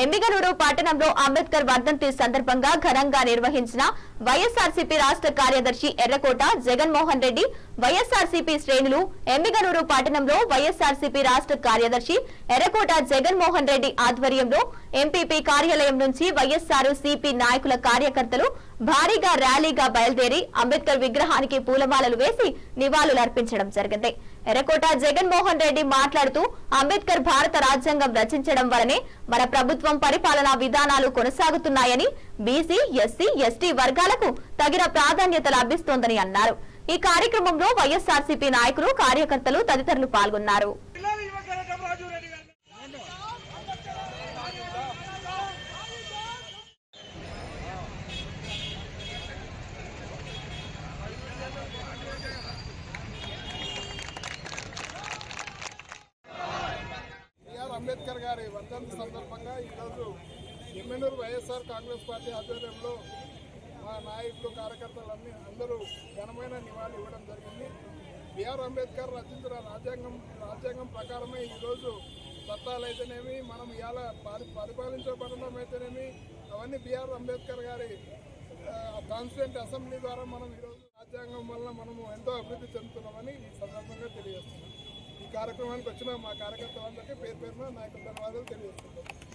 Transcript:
ఎమ్మిగనూరు పట్టణంలో అంబేద్కర్ వర్ధంతి సందర్భంగా ఘనంగా నిర్వహించిన వైఎస్ఆర్సీపీ రాష్ట్ర కార్యదర్శి ఎర్రకోట జగన్మోహన్ రెడ్డి వైఎస్ఆర్సీపీ శ్రేణులు ఎమ్మిగనూరు పట్టణంలో వైఎస్ఆర్సీపీ రాష్ట్ర కార్యదర్శి ఎర్రకోట జగన్మోహన్ రెడ్డి ఆధ్వర్యంలో ఎంపీపీ కార్యాలయం నుంచి వైఎస్ఆర్ సిపి నాయకుల కార్యకర్తలు భారీగా ర్యాలీగా బయలుదేరి అంబేద్కర్ విగ్రహానికి పూలమాలలు వేసి నివాళులర్పించడం జరిగింది. ఎర్రకోట జగన్మోహన్ రెడ్డి మాట్లాడుతూ అంబేద్కర్ భారత రాజ్యాంగం రచించడం వలనే మన ప్రభుత్వం పరిపాలనా విధానాలు కొనసాగుతున్నాయని బీసీ ఎస్సీ ఎస్టీ వర్గాలకు తగిన ప్రాధాన్యత లభిస్తోందని అన్నారు. ఈ కార్యక్రమంలో వైఎస్ఆర్సీపీ నాయకులు కార్యకర్తలు తదితరులు పాల్గొన్నారు పిల్లలు యువకులు రాజు రెడ్డి గారు బిఆర్ అంబేద్కర్ గారి వర్ధంతి సందర్భంగా ఈరోజు ఎమ్మెనూరు వైఎస్ఆర్ కాంగ్రెస్ పార్టీ ఆధ్వర్యంలో మా నాయకులు కార్యకర్తలన్నీ అందరూ ఘనమైన నివాళి ఇవ్వడం జరిగింది. బిఆర్ అంబేద్కర్ రచించిన రాజ్యాంగం రాజ్యాంగం ప్రకారమే ఈరోజు చట్టాలు అయితేనేమి మనం ఇవాళ పరి పరిపాలించబడడం అయితేనేమి అవన్నీ బిఆర్ అంబేద్కర్ గారి కాన్స్టిట్యూంట్ అసెంబ్లీ ద్వారా మనం ఈరోజు రాజ్యాంగం వల్ల మనము ఎంతో అభివృద్ధి చెందుతున్నామని ఈ సందర్భంగా తెలియజేస్తున్నాం. ఈ కార్యక్రమానికి వచ్చిన మా కార్యకర్తలందరికీ పేరున నా యొక్క ధన్యవాదాలు తెలియజేస్తున్నాను